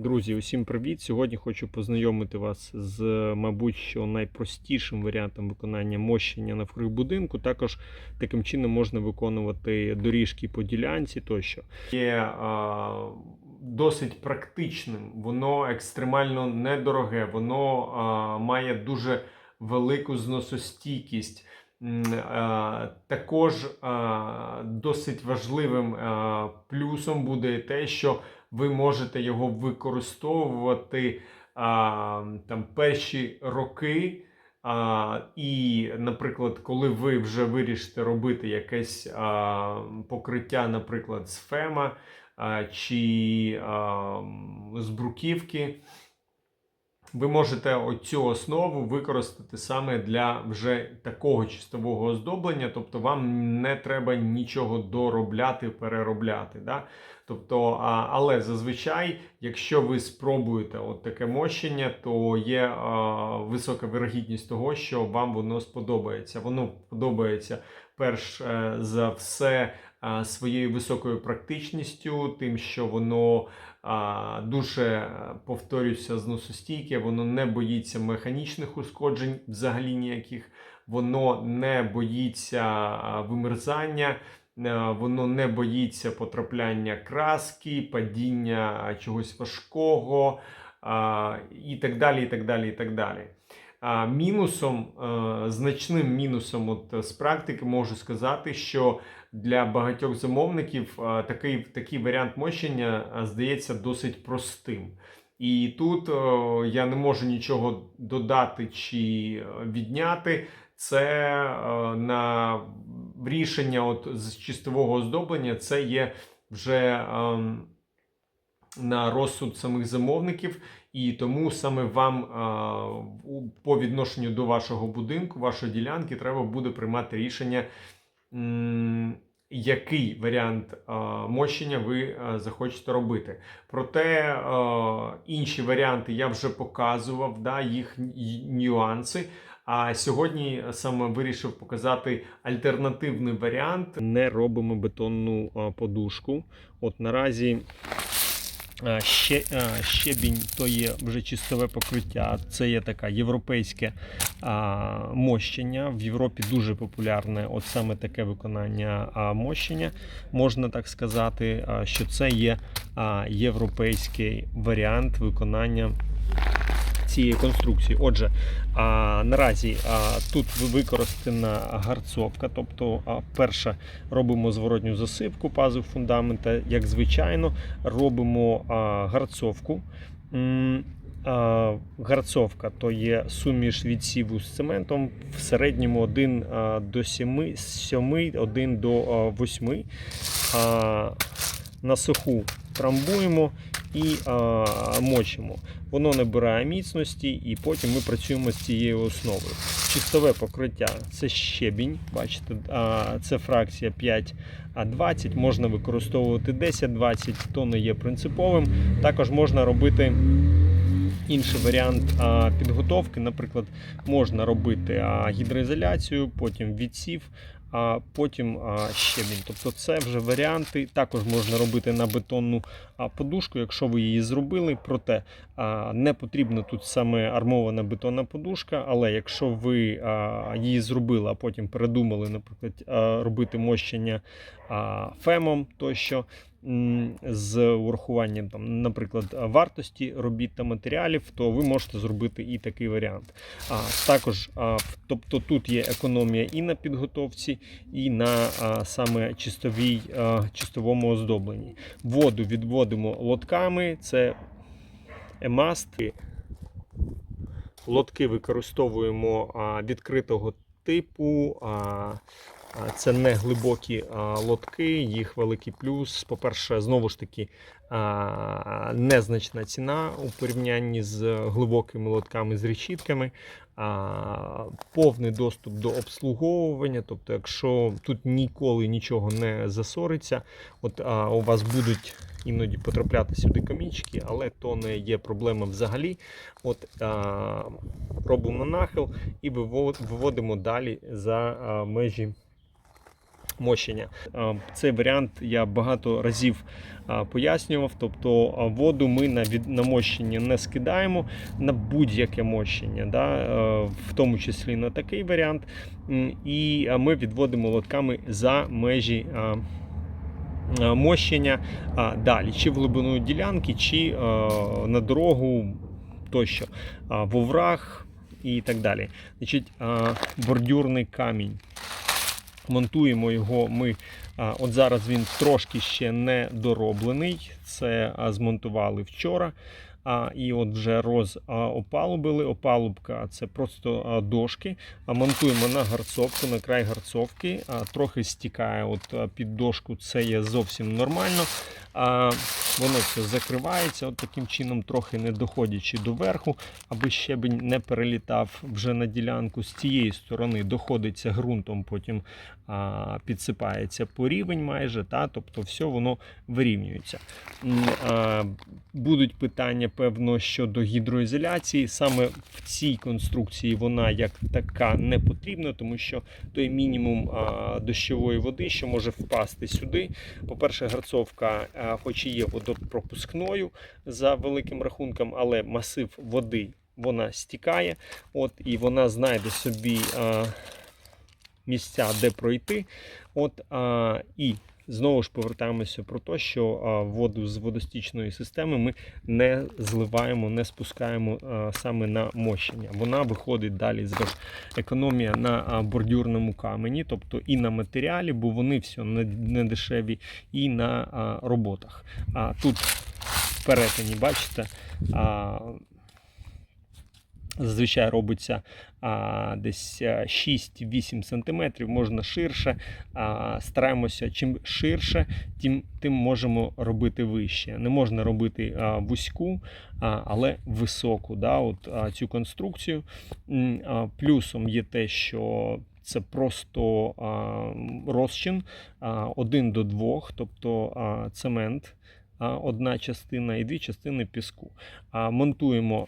Друзі, усім привіт! Сьогодні хочу познайомити вас з, мабуть, що найпростішим варіантом виконання мощення навкруг будинку. Також таким чином можна виконувати доріжки по ділянці тощо. Є а, досить практичним, воно екстремально недороге, воно а, має дуже велику зносостійкість. Також досить важливим плюсом буде те, що ви можете його використовувати а, там перші роки. А, і, наприклад, коли ви вже вирішите робити якесь а, покриття, наприклад, з фема а, чи а, з бруківки, ви можете оцю основу використати саме для вже такого чистового оздоблення, тобто вам не треба нічого доробляти, переробляти. Да? Тобто, а, але зазвичай, якщо ви спробуєте от таке мощення, то є а, висока вирогідність того, що вам воно сподобається. Воно подобається перш е, за все своєю високою практичністю, тим, що воно дуже е, повторюся, зносостійке, воно не боїться механічних ушкоджень взагалі ніяких, воно не боїться вимерзання. Е, Воно не боїться потрапляння краски, падіння чогось важкого і так далі. і так далі, і так далі. Мінусом, е, значним мінусом от е, з практики можу сказати, що для багатьох замовників е, такий, такий варіант мощення здається досить простим. І тут я не можу нічого додати чи відняти. Це на рішення от з чистового оздоблення, це є вже ем, на розсуд самих замовників, і тому саме вам по відношенню до вашого будинку, вашої ділянки, треба буде приймати рішення, який варіант е, мощення ви е, захочете робити. Проте е, інші варіанти я вже показував, да, їх нюанси. А сьогодні саме вирішив показати альтернативний варіант. Не робимо бетонну подушку. От наразі а, ще, щебінь то є вже чистове покриття. Це є таке європейське мощення. В Європі дуже популярне от саме таке виконання мощення. Можна так сказати, а, що це є європейський варіант виконання цієї конструкції. Отже, а, наразі а, тут використана гарцовка, тобто, а, перше, робимо зворотню засипку пазу фундамента, як звичайно, робимо а, гарцовку. Гарцовка то є суміш відсіву з цементом в середньому 1 а, до 7, 7 1 до а, 8. А, на суху трамбуємо і а, мочимо. Воно набирає міцності, і потім ми працюємо з цією основою. Чистове покриття це щебінь. Бачите, а, це фракція 5 а 20 можна використовувати 10-20, то не є принциповим. Також можна робити інший варіант підготовки. Наприклад, можна робити гідроізоляцію, потім відсів, а потім щебінь. Тобто це вже варіанти. Також можна робити на бетонну подушку, якщо ви її зробили. Проте не потрібна тут саме армована бетонна подушка. Але якщо ви її зробили, а потім передумали, наприклад, робити мощення фемом, тощо. З урахуванням, там, наприклад, вартості робіт та матеріалів, то ви можете зробити і такий варіант. А також, а, тобто тут є економія і на підготовці, і на а, саме чистовій, а, чистовому оздобленні. Воду відводимо лотками, це емасти. Лотки використовуємо а, відкритого типу. А, це не глибокі лотки, їх великий плюс. По-перше, знову ж таки, незначна ціна у порівнянні з глибокими лотками з решітками. Повний доступ до обслуговування. Тобто, якщо тут ніколи нічого не засориться, от у вас будуть іноді потрапляти сюди камінчики, але то не є проблема взагалі. От робимо нахил і виводимо далі за межі мощення. Е, Цей варіант я багато разів е, пояснював. Тобто е, воду ми на від на мощення не скидаємо на будь-яке мощення, да? в тому числі на такий варіант. І ми відводимо лотками за межі. Мощення а, далі, чи в глибину ділянки, чи е, на дорогу тощо, а, в овраг і так далі. Значить, а, бордюрний камінь. Монтуємо його ми. От зараз він трошки ще не дороблений. Це змонтували вчора. А, і от вже розопалубили. Опалубка це просто дошки. Монтуємо на гарцовку, на край гарцовки. Трохи стікає от під дошку, це є зовсім нормально. Воно все закривається от таким чином, трохи не доходячи до верху, аби щебень не перелітав вже на ділянку. З цієї сторони доходиться ґрунтом, потім а, підсипається по рівень майже, та, тобто все воно вирівнюється. А, Будуть питання, певно, щодо гідроізоляції. Саме в цій конструкції вона як така не потрібна, тому що той мінімум а, дощової води, що може впасти сюди. По-перше, гарцовка, хоч і є водопропускною за великим рахунком, але масив води вона стікає, от, і вона знайде собі місця, де пройти. От, а, і знову ж повертаємося про те, що воду з водостічної системи ми не зливаємо, не спускаємо саме на мощення. Вона виходить далі зверху. Економія на бордюрному камені, тобто і на матеріалі, бо вони все не, дешеві, і на роботах. А тут в перетині, бачите, зазвичай робиться а, десь 6-8 см, можна ширше. А, стараємося, чим ширше, тим, тим можемо робити вище. Не можна робити а, вузьку, а, але високу. Да, от, а, цю конструкцію. А, Плюсом є те, що це просто а, розчин а, один до двох, тобто а, цемент. Одна частина і дві частини піску. Монтуємо,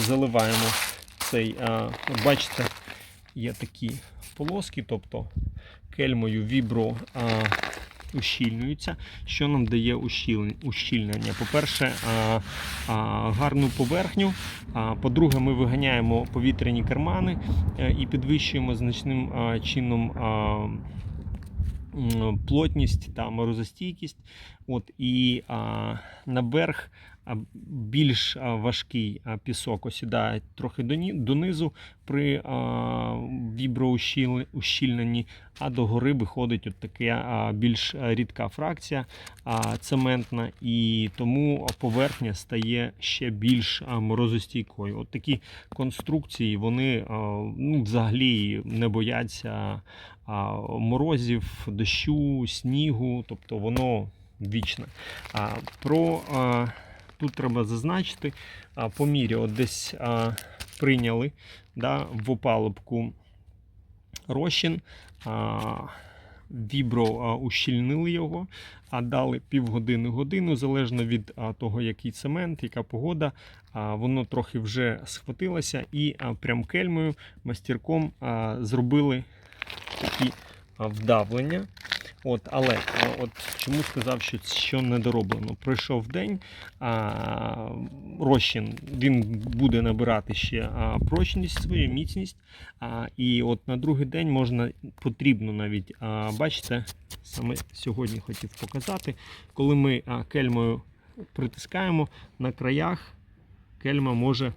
заливаємо цей. бачите, є такі полоски, тобто кельмою вібро а, ущільнюються. Що нам дає ущіль- ущільнення? По-перше, гарну поверхню. По-друге, ми виганяємо повітряні кармани е, і підвищуємо значним чином. Плотність та морозостійкість, от і а, наверх більш важкий пісок осідає трохи донизу при віброущільненні, а догори виходить от така більш рідка фракція цементна, і тому поверхня стає ще більш морозостійкою. От такі конструкції вони ну, взагалі не бояться морозів, дощу, снігу, тобто воно вічне. Про тут треба зазначити, а, по мірі от десь а, прийняли да, в опалубку розчин. А, Вібро ущільнили його, а дали півгодини годину, залежно від а, того, який цемент, яка погода. А, воно трохи вже схватилося і а, прям кельмою, мастірком а, зробили такі вдавлення. От, але от чому сказав, що, що не дороблено? Пройшов день, а, розчин він буде набирати ще а, прочність свою, міцність. А, і от на другий день можна потрібно навіть а, бачите, саме сьогодні хотів показати, коли ми а, кельмою притискаємо на краях, кельма може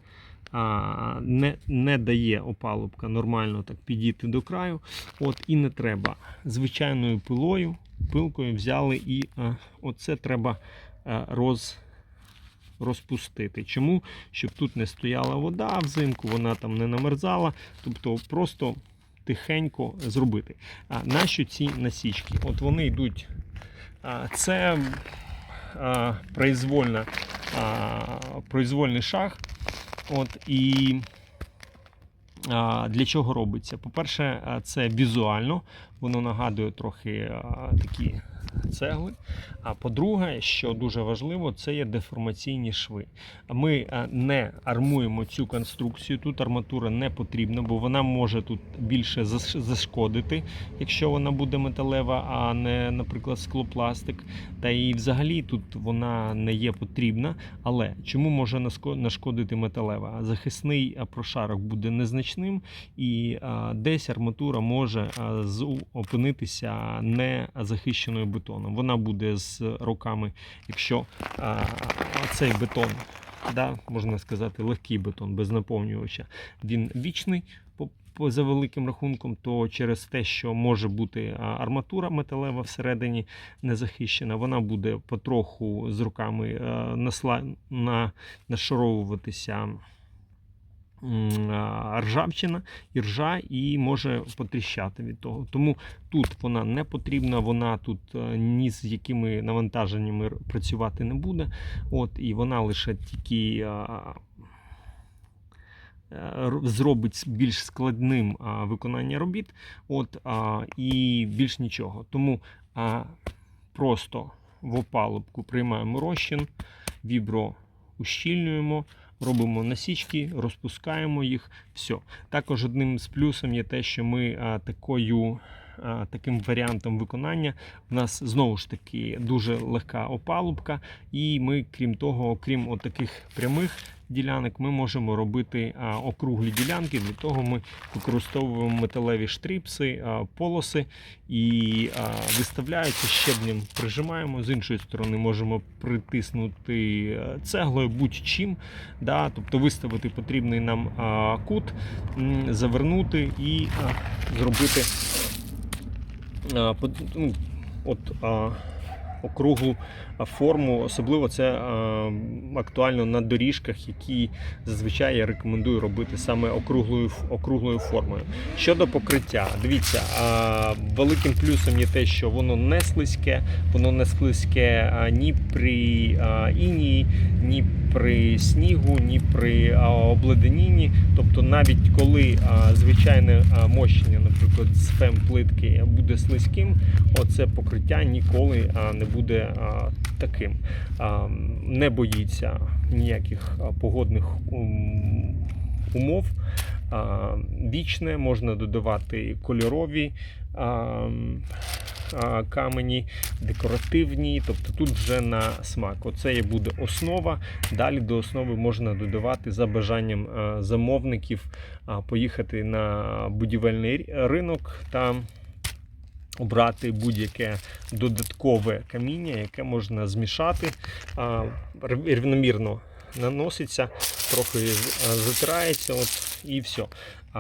а, не, не дає опалубка нормально так підійти до краю. От І не треба. Звичайною пилою, пилкою взяли і а, оце треба а, роз, розпустити. Чому? Щоб тут не стояла вода взимку, вона там не намерзала. Тобто просто тихенько зробити. А нащо ці насічки? От вони йдуть. А, це а, произвольна, а, произвольний шаг. От і для чого робиться? По-перше, це візуально, воно нагадує трохи такі цегли. А по-друге, що дуже важливо, це є деформаційні шви. Ми не армуємо цю конструкцію. Тут арматура не потрібна, бо вона може тут більше зашкодити, якщо вона буде металева, а не, наприклад, склопластик. Та і взагалі тут вона не є потрібна. Але чому може нашкодити металева? Захисний прошарок буде незначним, і десь арматура може з- опинитися не захищеною бетоном. Вона буде з роками, якщо а, цей бетон, да, можна сказати, легкий бетон без наповнювача, він вічний. За великим рахунком, то через те, що може бути арматура металева всередині не захищена, вона буде потроху з руками нашаровуватися ржавчина і ржа і може потріщати від того. Тому тут вона не потрібна, вона тут е, ні з якими навантаженнями працювати не буде. От, і вона лише тільки. е, Зробить більш складним виконання робіт, от, і більш нічого. Тому просто в опалубку приймаємо розчин, вібро ущільнюємо, робимо насічки, розпускаємо їх. Все. Також одним з плюсом є те, що ми такою. Таким варіантом виконання в нас знову ж таки дуже легка опалубка, і ми, крім того, окрім таких прямих ділянок, ми можемо робити округлі ділянки. Для того ми використовуємо металеві штрипси, полоси і а, виставляються щебнем, прижимаємо. З іншої сторони можемо притиснути цеглою будь-чим, да, тобто виставити потрібний нам кут, завернути і зробити ну, от, округлу форму. Особливо це актуально на доріжках, які зазвичай я рекомендую робити саме округлою, округлою формою. Щодо покриття, дивіться, великим плюсом є те, що воно не слизьке, воно не слизьке ні при інії, ні при снігу, ні при а, обледенінні. Тобто, навіть коли звичайне мощення, наприклад, з фем-плитки буде слизьким, оце покриття ніколи не буде а, таким. А, Не боїться ніяких погодних умов. Вічне можна додавати кольорові камені, декоративні, тобто тут вже на смак. Оце є буде основа. Далі до основи можна додавати за бажанням замовників поїхати на будівельний ринок та обрати будь-яке додаткове каміння, яке можна змішати, рівномірно наноситься, трохи затирається от, і все.